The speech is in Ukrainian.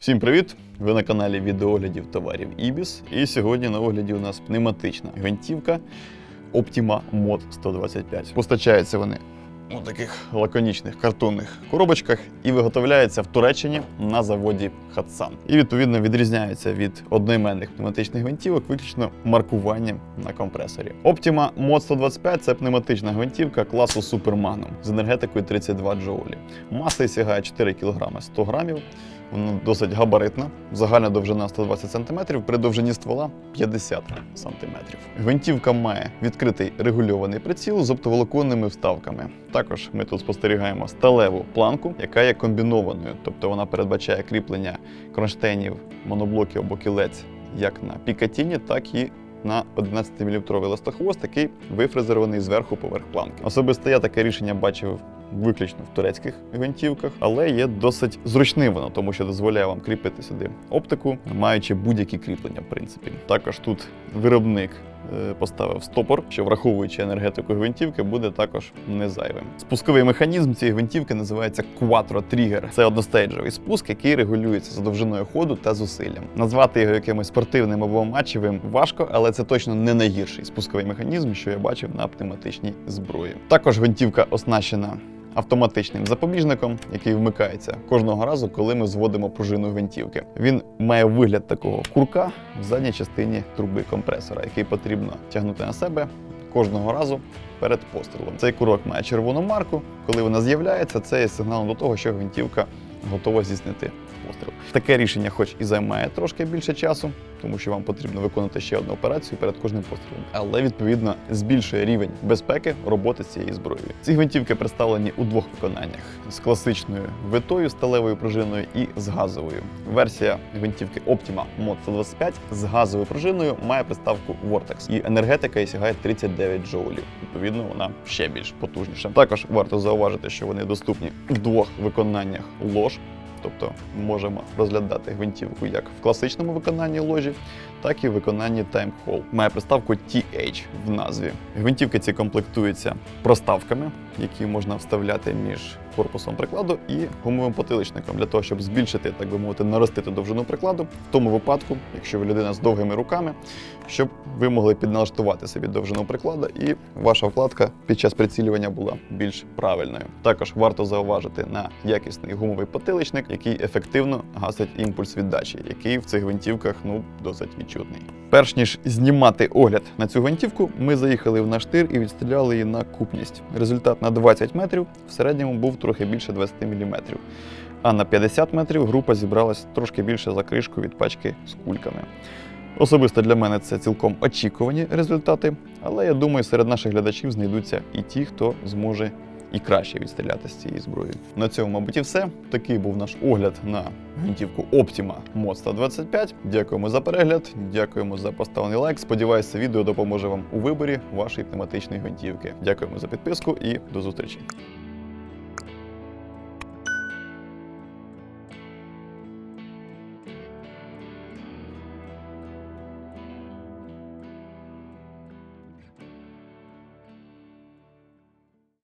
Всім привіт! Ви на каналі відеоглядів товарів Ibis. І сьогодні на огляді у нас пневматична гвинтівка Optima Mod 125. Постачаються вони у таких лаконічних картонних коробочках і виготовляються в Туреччині на заводі Хатсан. І відповідно відрізняються від одноіменних пневматичних гвинтівок виключно маркуванням на компресорі. Optima Mod 125 це пневматична гвинтівка класу Magnum з енергетикою 32 джоулі. Маса сягає 4 кг 100 грамів. Вона досить габаритна. Загальна довжина 120 см, при довжині ствола 50 см. Гвинтівка має відкритий регульований приціл з оптоволоконними вставками. Також ми тут спостерігаємо сталеву планку, яка є комбінованою, тобто вона передбачає кріплення кронштейнів, моноблоків або кілець як на пікатіні, так і на 11-мм листохвост, який вифрезерований зверху поверх планки. Особисто я таке рішення бачив виключно в турецьких гвинтівках, але є досить зручним воно, тому що дозволяє вам кріпити сюди оптику, маючи будь-які кріплення, в принципі. Також тут виробник поставив стопор, що враховуючи енергетику гвинтівки, буде також не зайвим. Спусковий механізм цієї гвинтівки називається Quattro Trigger. Це одностейджовий спуск, який регулюється за довжиною ходу та зусиллям. Назвати його якимось спортивним або матчевим важко, але це точно не найгірший спусковий механізм, що я бачив на пневматичній зброї. Також гвинтівка оснащена автоматичним запобіжником, який вмикається кожного разу, коли ми зводимо пружину гвинтівки. Він має вигляд такого курка в задній частині труби компресора, який потрібно тягнути на себе кожного разу перед пострілом. Цей курок має червону марку. Коли вона з'являється, це є сигналом до того, що гвинтівка готова здійснити постріл. Таке рішення, хоч і займає трошки більше часу, тому що вам потрібно виконати ще одну операцію перед кожним пострілом, але відповідно збільшує рівень безпеки роботи з цією зброєю. Ці гвинтівки представлені у двох виконаннях: з класичною витою сталевою пружиною і з газовою. Версія гвинтівки Optima Mod 125 з газовою пружиною має приставку Vortex, і енергетика її сягає 39 джоулів. Відповідно, вона ще більш потужніша. Також варто зауважити, що вони доступні в двох виконаннях лож. Тобто можемо розглядати гвинтівку як в класичному виконанні ложі, так і в виконанні Time Hall. Має приставку TH в назві. Гвинтівки ці комплектуються проставками, які можна вставляти між корпусом прикладу і гумовим потиличником для того, щоб збільшити, так би мовити, наростити довжину прикладу. В тому випадку, якщо ви людина з довгими руками, щоб ви могли підналаштувати собі довжину прикладу, і ваша вкладка під час прицілювання була більш правильною. Також варто зауважити на якісний гумовий потиличник, який ефективно гасить імпульс віддачі, який в цих гвинтівках ну досить відчутний. Перш ніж знімати огляд на цю гвинтівку, ми заїхали в наш тир і відстріляли її на купність. Результат на 20 метрів в середньому був трохи більше 20 мм. А на 50 метрів група зібралась трошки більше за кришку від пачки з кульками. Особисто для мене це цілком очікувані результати, але я думаю, серед наших глядачів знайдуться і ті, хто зможе і краще відстріляти з цієї зброї. На цьому, мабуть, і все. Такий був наш огляд на гвинтівку Optima Mod 125. Дякуємо за перегляд, дякуємо за поставлений лайк. Сподіваюся, відео допоможе вам у виборі вашої пневматичної гвинтівки. Дякуємо за підписку і до зустрічі.